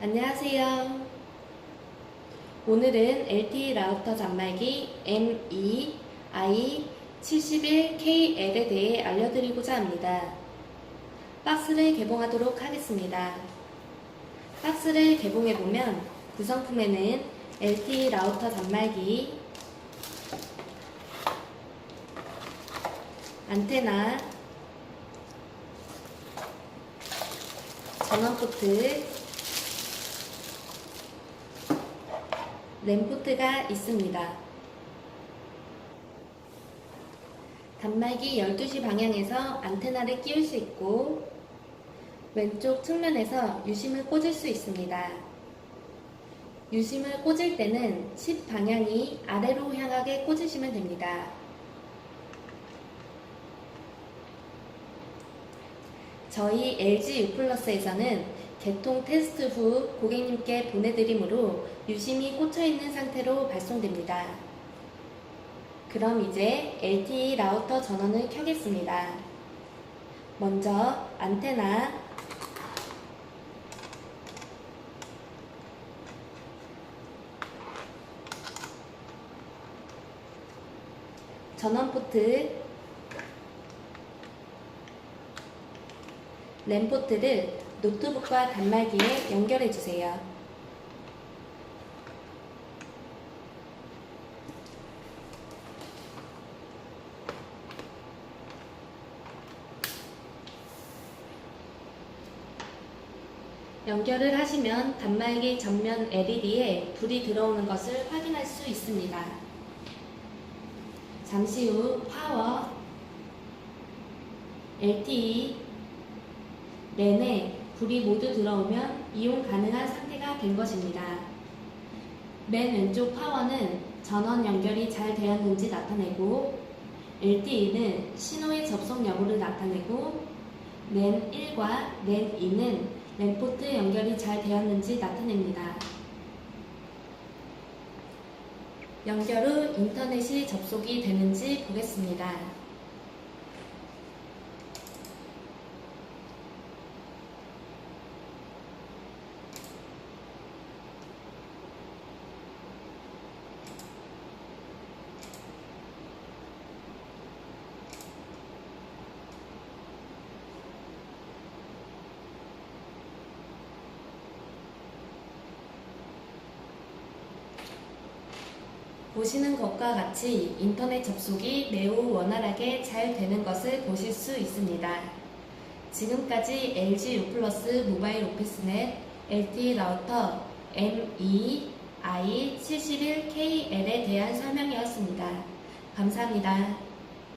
안녕하세요. 오늘은 LTE 라우터 단말기 ME-I71KL에 대해 알려드리고자 합니다. 박스를 개봉하도록 하겠습니다. 박스를 개봉해보면 구성품에는 LTE 라우터 단말기, 안테나, 전원 포트, 램포트가 있습니다. 단말기 12시 방향에서 안테나를 끼울 수 있고 왼쪽 측면에서 유심을 꽂을 수 있습니다. 유심을 꽂을 때는 10 방향이 아래로 향하게 꽂으시면 됩니다. 저희 LG U+에서는 개통 테스트 후 고객님께 보내드리므로 유심이 꽂혀 있는 상태로 발송됩니다. 그럼 이제 LTE 라우터 전원을 켜겠습니다. 먼저 안테나, 전원 포트, 램 포트를 노트북과 단말기에 연결해 주세요. 연결을 하시면 단말기 전면 LED에 불이 들어오는 것을 확인할 수 있습니다. 잠시 후 파워, LTE, 랜에 불이 모두 들어오면 이용 가능한 상태가 된 것입니다. 맨 왼쪽 파워는 전원 연결이 잘 되었는지 나타내고 LTE는 신호의 접속 여부를 나타내고 랜 1과 랜 2는 랜포트 연결이 잘 되었는지 나타냅니다. 연결 후 인터넷이 접속이 되는지 보겠습니다. 보시는 것과 같이 인터넷 접속이 매우 원활하게 잘 되는 것을 보실 수 있습니다. 지금까지 LG U+ 모바일 오피스넷 LTE 라우터 ME-I71KL에 대한 설명이었습니다. 감사합니다.